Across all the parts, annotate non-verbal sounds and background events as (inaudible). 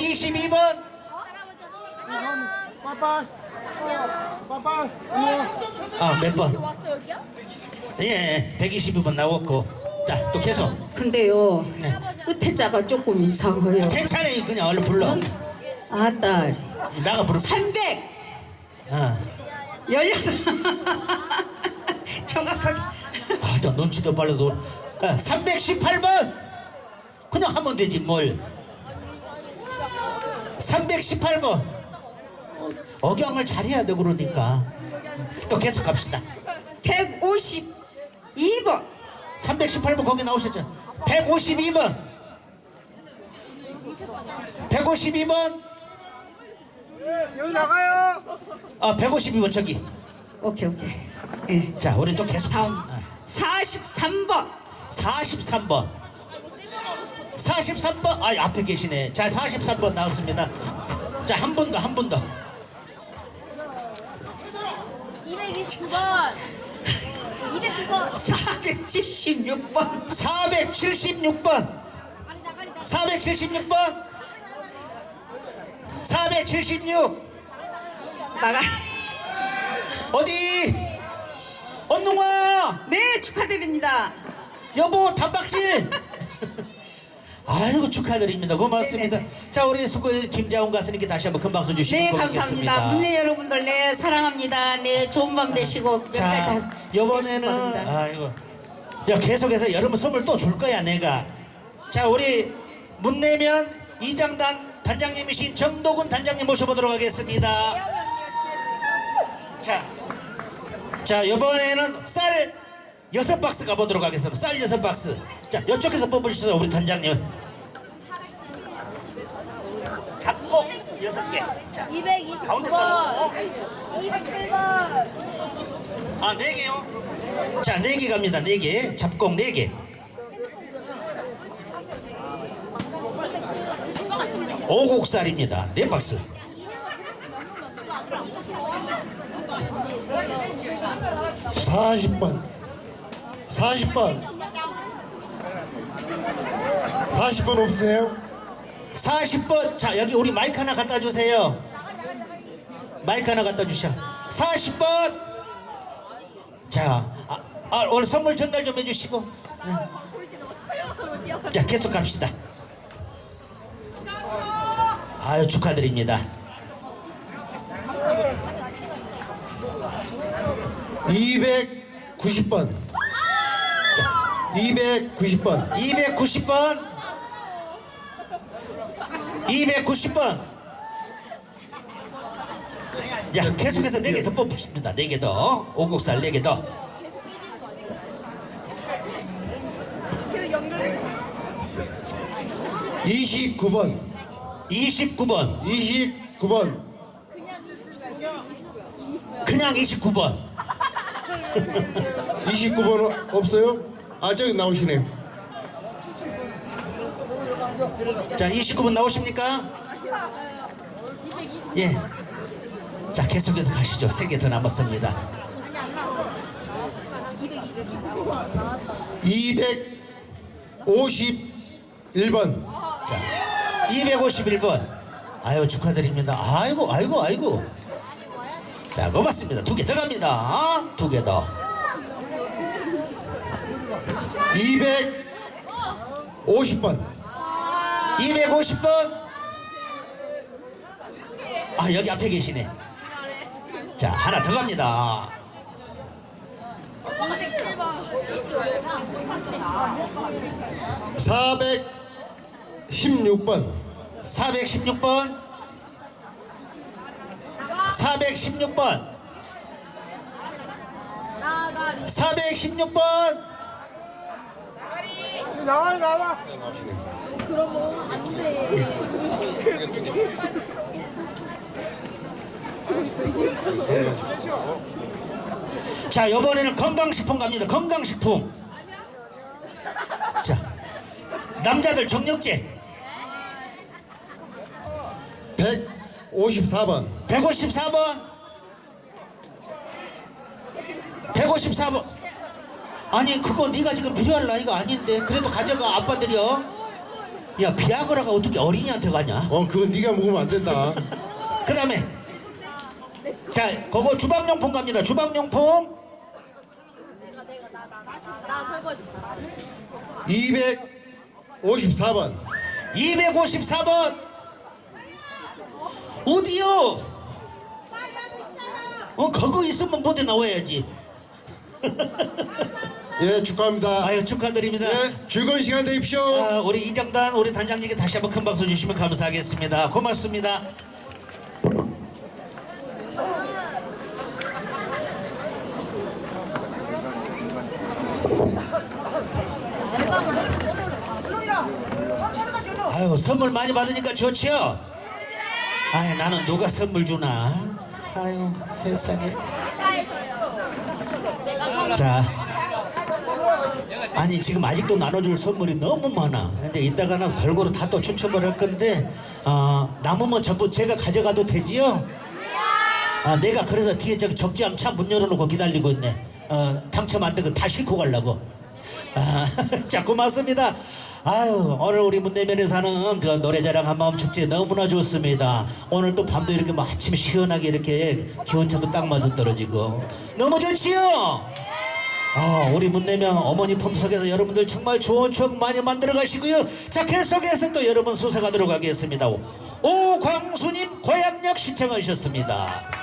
122번 빠빠 빠빠 아 몇 번? 예 122번 나왔고. 자 또 계속. 근데요 네. 끝에 자가 조금 이상해요. 괜찮아요. 그냥 얼른 불러. 아따. 나가 부르 300 어. 열여덟. (laughs) 정확하게. 아저 눈치도 빨라도 아, 318번. 그냥 하면 되지 뭘 318번. 억양을 잘해야 돼 그러니까. 또 계속 갑시다. 152번. 318번 거기 나오셨죠? 152번 152번. 여기 나가요 아 152번 저기. 오케이 오케이. 예. 자 우리 또 계속. 다음. 아, 43번. 43번 43번. 아 앞에 계시네. 자 43번 나왔습니다. 자 한 분 더 한 분 더. 229번. 209번. 476번. 476번. 476번. 476 나가. 어디? 언농아! 네 축하드립니다. 여보 단박질 (laughs) 아이고 축하드립니다. 고맙습니다. 네네네. 자 우리 수고 김자훈 가수님께 다시 한번 큰 박수 주시고 네 고맙겠습니다. 감사합니다. 문네 여러분들 네 사랑합니다. 네 좋은 밤 되시고 자 끝까지 이번에는. 아이고. 자 계속해서 여러분 선물 또 줄 거야 내가. 자 우리 문내면 이장단 단장님이신 정도군 단장님 모셔보도록 하겠습니다. 자, 자 이번에는 쌀 여섯 박스 가보도록 하겠습니다. 쌀 여섯 박스. 자 이쪽에서 뽑으시죠 우리 단장님 잡고 여섯 개자 229번 가운데 따로 207번 아, 네 개요? 자, 네개 갑니다. 네 개. 잡곡 네 개. 오곡살입니다. 네 박스. 사십 번 사십 번 사십 번 없으세요? 40번. 자, 여기 우리 마이크 하나 갖다 주세요. 마이크 하나 갖다 주셔. 40번. 자, 아, 아, 오늘 선물 전달 좀 해주시고. 네. 자, 계속 갑시다. 아유, 축하드립니다. 이백 구십 번 자, 이백 구십 번 290번 290번. 야 계속해서 4개 더 뽑습니다. 4개 더. 오곡살 4개 더. 이십구 번. 29번. 이십구 번. 그냥 29번. 이십구 번 없어요? 아 저기 나오시네요 자 29번 나오십니까? 예. 자 계속해서 가시죠. 3개 더 남았습니다. 이백오십일 번. 자 251번. 아유 축하드립니다. 아이고 아이고 아이고. 자 고맙습니다. 두개더 갑니다. 두 개더. 이백오십 번 250번 아 여기 앞에 계시네. 자 하나 더 갑니다. 사백 십육 번 416번 416번 416번 나와 나와 자 이번에는 건강식품 갑니다. 건강식품. 자 남자들 정력제. 154번. 154번. 154번. 아니 그거 네가 지금 필요할 나이가 아닌데 그래도 가져가 아빠들이요 야 비아그라가 어떻게 어린이한테 가냐? 어 그건 네가 먹으면 안 된다. (laughs) 그 다음에 자 그거 주방용품 갑니다 주방용품 나 설거지. 254번. 254번 어디요? 어 그거 있으면 보대 나와야지 (laughs) 예 축하합니다. 아유 축하드립니다 예 즐거운 시간 되십시오. 아, 우리 이정단 우리 단장님께 다시 한번 큰 박수 주시면 감사하겠습니다 고맙습니다 아유 선물 많이 받으니까 좋지요? 아유 나는 누가 선물 주나 아유 세상에 자 아니 지금 아직도 나눠줄 선물이 너무 많아. 근데 이따가는 골고루 다 또 추첨을 할 건데 어, 남으면 전부 제가 가져가도 되지요? 아 내가 그래서 뒤에 저기 적지함 차 문 열어놓고 기다리고 있네. 어, 당첨 안 되고 다 싣고 가려고. 아, (laughs) 자 고맙습니다. 아유 오늘 우리 문내면에서 하는 그 노래자랑 한마음 축제 너무나 좋습니다. 오늘 또 밤도 이렇게 뭐 아침 시원하게 이렇게 기온차도 딱 맞아 떨어지고. 너무 좋지요? 아, 우리 문내면 어머니 품속에서 여러분들 정말 좋은 추억 많이 만들어 가시고요. 자, 계속해서 또 여러분 소개하도록 하겠습니다. 오광수님 고향역 신청하셨습니다.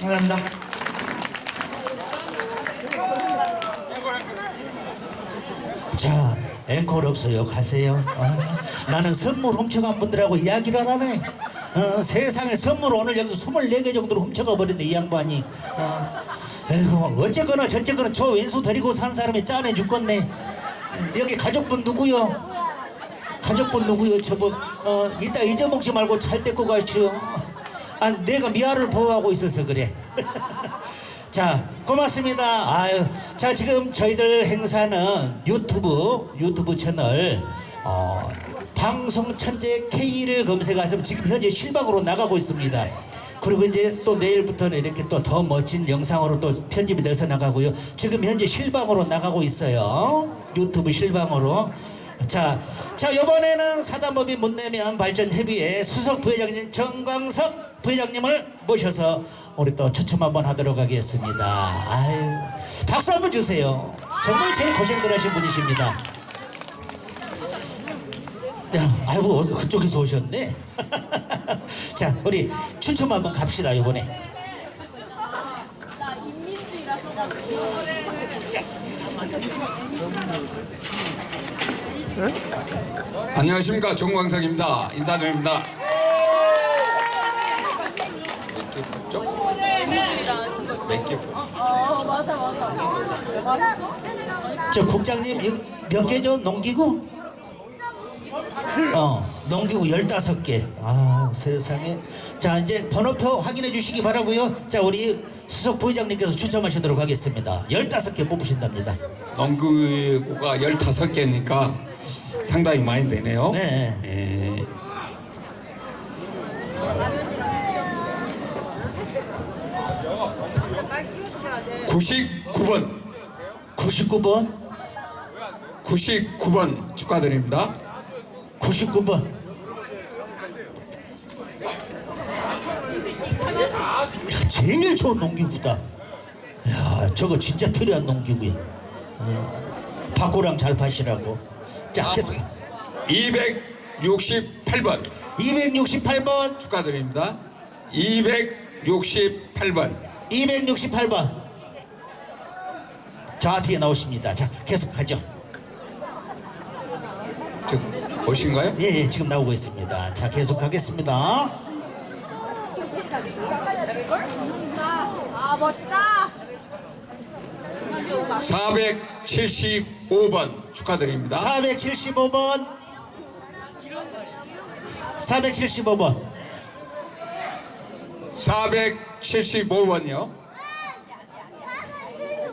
감사합니다. 자, 앵콜 없어요. 가세요. 어, 나는 선물 훔쳐간 분들하고 이야기를 안 하네. 어, 세상에 선물 오늘 여기서 24개 정도로 훔쳐가 버렸네, 이 양반이. 어, 에이구, 어쨌거나 저쨌거나 저 왼수 데리고 산 사람이 짠해 죽겠네. 여기 가족분 누구요? 가족분 누구요? 저분, 어, 이따 잊어먹지 말고 잘 데리고 가시오. 아, 내가 미아를 보호하고 있어서 그래. (laughs) 자, 고맙습니다. 아유, 자 지금 저희들 행사는 유튜브 유튜브 채널 어, 방송 천재 K를 검색하시면 지금 현재 실방으로 나가고 있습니다. 그리고 이제 또 내일부터는 이렇게 또 더 멋진 영상으로 또 편집이 돼서 나가고요. 지금 현재 실방으로 나가고 있어요. 유튜브 실방으로. 자, 자 이번에는 사단법인 못 내면 발전 협의회 수석 부회장님 정광석 부회장님을 모셔서 우리 또 추첨 한번 하도록 하겠습니다. 아유, 박수 한번 주세요. 정말 제일 고생들 하신 분이십니다. 야, 아이고 그쪽에서 오셨네. (laughs) 자, 우리 추첨 한번 갑시다 이번에. 안녕하십니까 정광석입니다. 인사드립니다. 저 국장님 몇 개죠? 농기구? 어, 농기구 15개. 아, 세상에. 자, 이제 번호표 확인해 주시기 바라고요. 자, 우리 수석 부회장님께서 추첨하시도록 하겠습니다. 15개 뽑으신답니다. 농구가 15개니까 상당히 많이 되네요. 네. 예. (99번) 99번, 99번 축하드립니다. 99번. 야, 제일 좋은 농기구다. 야, 저거 진짜 필요한 농기구야. 어, 박고랑 잘 파시라고. 자, 계속. 268번 268번, 축하드립니다. 268번 268번. 자, 뒤에 나오십니다. 자, 계속 가죠. 저 보신가요? 예, 예, 지금 나오고 있습니다. 자, 계속 가겠습니다. 아 멋있다 475번 축하드립니다. 475번. 475번. 475번요.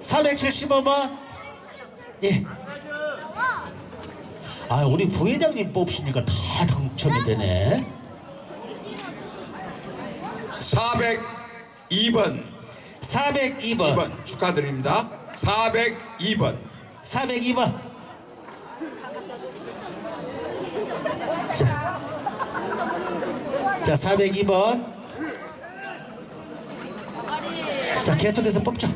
475번. 예. 아, 우리 부회장님 뽑으시니까 다 당첨이 되네. 402번 402번. 2번 축하드립니다. 402번 402번. 자. 자, 402번. 자, 계속해서 뽑죠.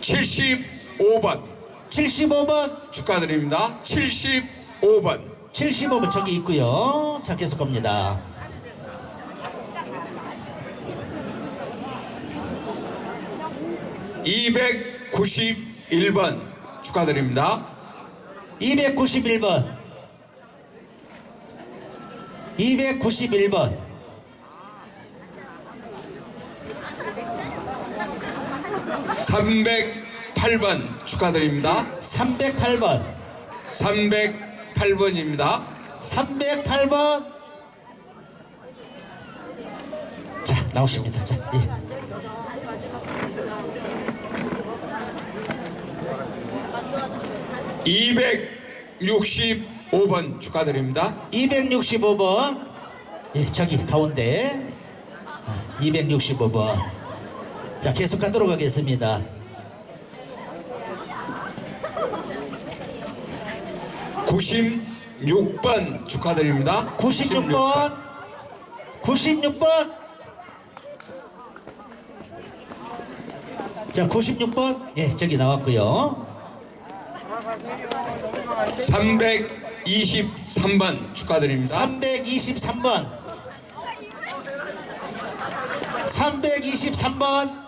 75번 75번. 축하드립니다. 75번 75번 저기 있고요. 자, 계속 갑니다. (291번) 축하드립니다. 291번. 291번. (308번) 축하드립니다. 308번. (308번입니다) 308번. 자, 나오십니다. 자, 예. (265번) 축하드립니다. 265번. 예, 저기 가운데. 아, 265번. 자, 계속 가도록 하겠습니다. 96번 축하드립니다. 96번. 96번. 자, 96번. 예, 저기 나왔고요. 323번 축하드립니다. 323번. 323번.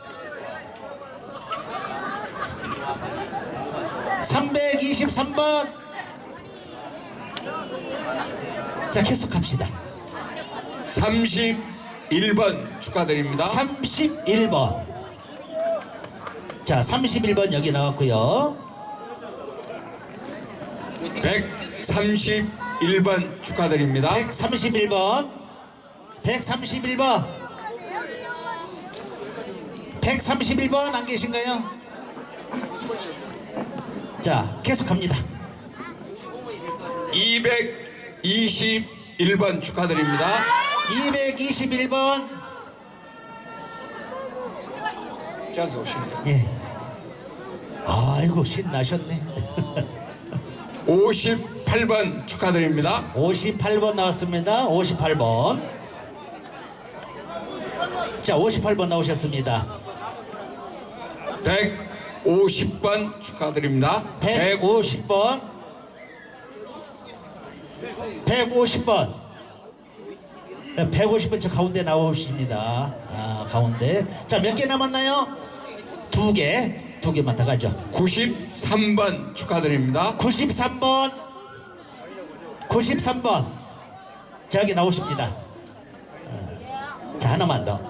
323번. 자, 계속 갑시다. 31번 축하드립니다. 31번. 자, 31번 여기 나왔고요. 131번 축하드립니다. 131번. 131번. 131번 안 계신가요? 자 계속합니다 221번 축하드립니다. 221번 저기 오시네요. 예. 아이고 신나셨네 (laughs) 58번 축하드립니다. 58번 나왔습니다. 58번. 자 58번 나오셨습니다. 150번 축하드립니다. 150번. 150번. 150번 저 가운데 나오십니다. 아 가운데. 자 몇 개 남았나요? 두 개 두 개만 더 가죠 93번 축하드립니다. 93번 93번 저기 나오십니다 어, 자 하나만 더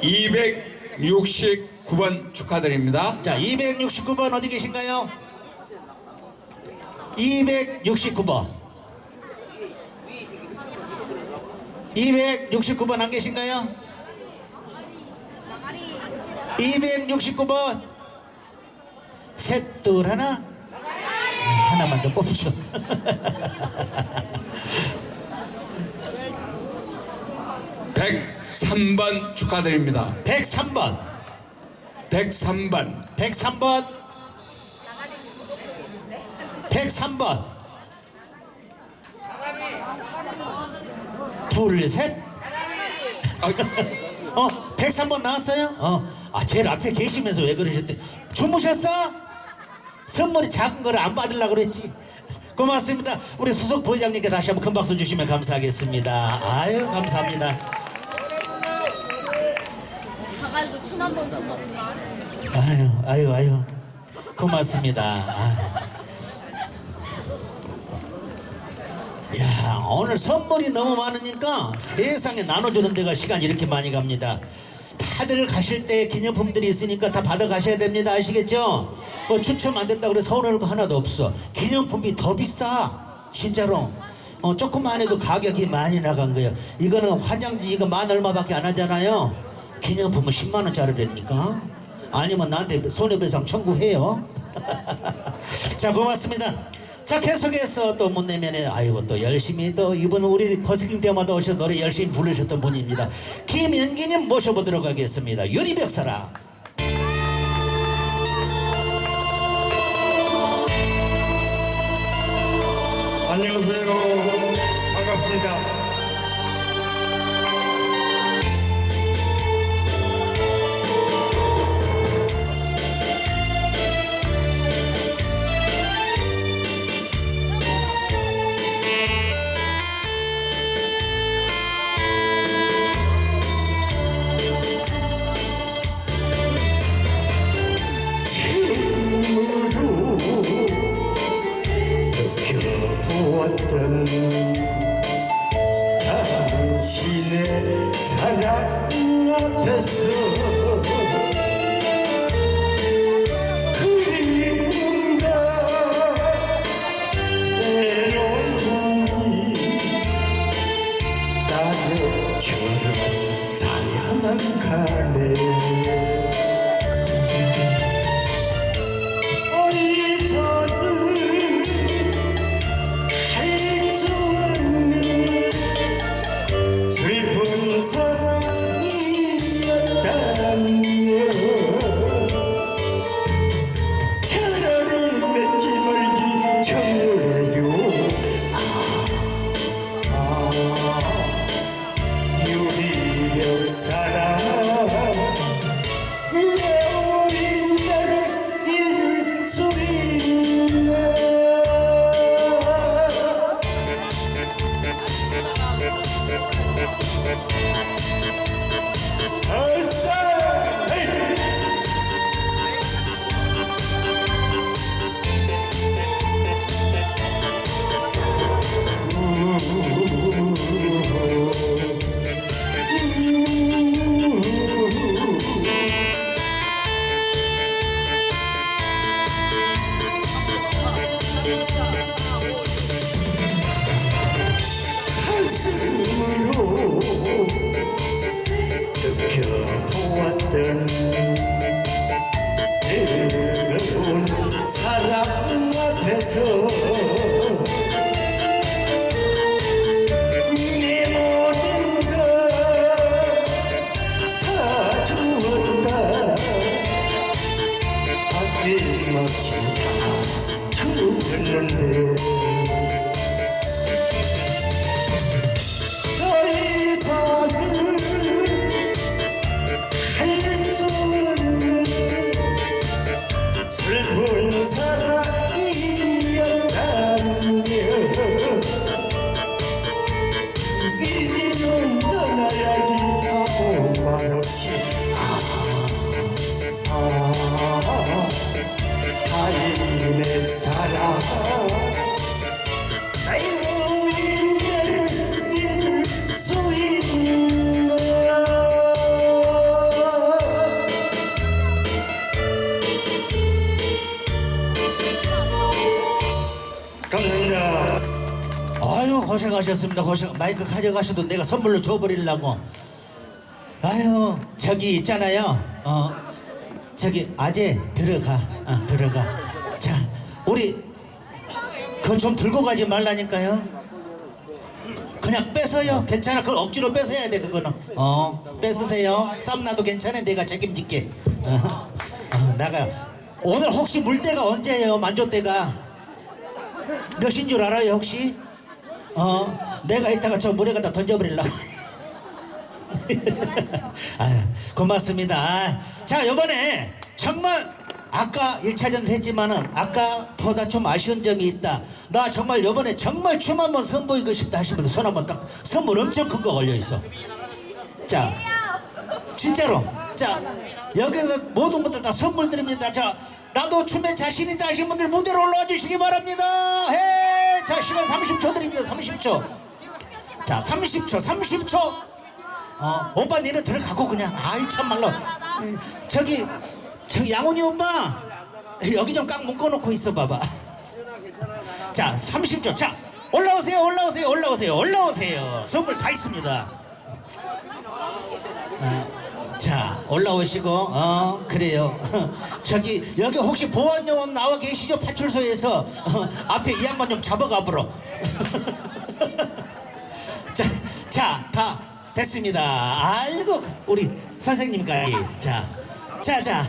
269번 축하드립니다. 자, 269번 어디 계신가요? 269번. 269번 안 계신가요? 269번. 셋, 둘, 하나. 음, 하나만 더 뽑죠. 백 103번 축하드립니다. 103번. 103번 103번 103번 둘셋 어 103번 나왔어요? 어 아 제일 앞에 계시면서 왜 그러셨대 주무셨어? 선물이 작은 거를 안 받으려고 그랬지 고맙습니다 우리 수석 부회장님께 다시 한번 큰 박수 주시면 감사하겠습니다 아유 감사합니다 가가지고 춤 한번 추고 아유, 아유, 아유. 고맙습니다. 아유. 야, 오늘 선물이 너무 많으니까 세상에 나눠주는 데가 시간이 이렇게 많이 갑니다. 다들 가실 때 기념품들이 있으니까 다 받아 가셔야 됩니다. 아시겠죠? 뭐 추첨 안 된다 그래 서운할 거 하나도 없어. 기념품이 더 비싸. 진짜로. 어, 조금만 해도 가격이 많이 나간 거예요. 이거는 화장지 이거 만 얼마밖에 안 하잖아요. 기념품은 10만 원짜리라니까. 아니면 나한테 손해배상 청구해요. (laughs) 자 고맙습니다. 자 계속해서 또 문내면에 아이고 또 열심히 또 이분 우리 버스킹 때마다 오셔 노래 열심히 부르셨던 분입니다. 김연기님 모셔보도록 하겠습니다. 유리벽 사랑. 고생하셨습니다. 고생 마이크 가져가셔도 내가 선물로 줘버리려고. 아유 저기 있잖아요. 어 저기 아재 들어가. 어, 들어가. 자 우리 그거 좀 들고 가지 말라니까요. 그냥 뺏어요. 괜찮아. 그거 억지로 뺏어야 돼 그거는. 어 뺏으세요. 쌈나도 괜찮아. 내가 책임질게. 어, 어, 나가. 오늘 혹시 물때가 언제예요? 만조 때가? 몇인 줄 알아요 혹시? 어, 내가 이따가 저 물에 갖다 던져버리려고. (laughs) 아유, 고맙습니다. 자, 이번에 정말 아까 1차전 했지만은 아까보다 좀 아쉬운 점이 있다. 나 정말 이번에 정말 춤 한번 선보이고 싶다 분들 손 한번 딱 선물 엄청 큰 거 걸려 있어. 자, 진짜로. 자, 여기서 모든 분들 다 선물 드립니다. 자, 나도 춤에 자신 있다 하신 분들 무대로 올라와 주시기 바랍니다. 해! 자, 시간 30초 드립니다. 30초. 자, 30초, 30초. 어, 오빠 니는 들어가고 그냥. 아이, 참말로. 에, 저기, 저기 양훈이 오빠. 여기 좀 꽉 묶어놓고 있어 봐봐. 자, 30초. 자, 올라오세요, 올라오세요, 올라오세요, 올라오세요. 선물 다 있습니다. 올라오시고 어 그래요. (laughs) 저기 여기 혹시 보안요원 나와 계시죠? 파출소에서? 어, (laughs) 앞에 이 양반 좀 잡아가 보러. (laughs) 자자 다 됐습니다. 아이고 우리 선생님까지. 자자자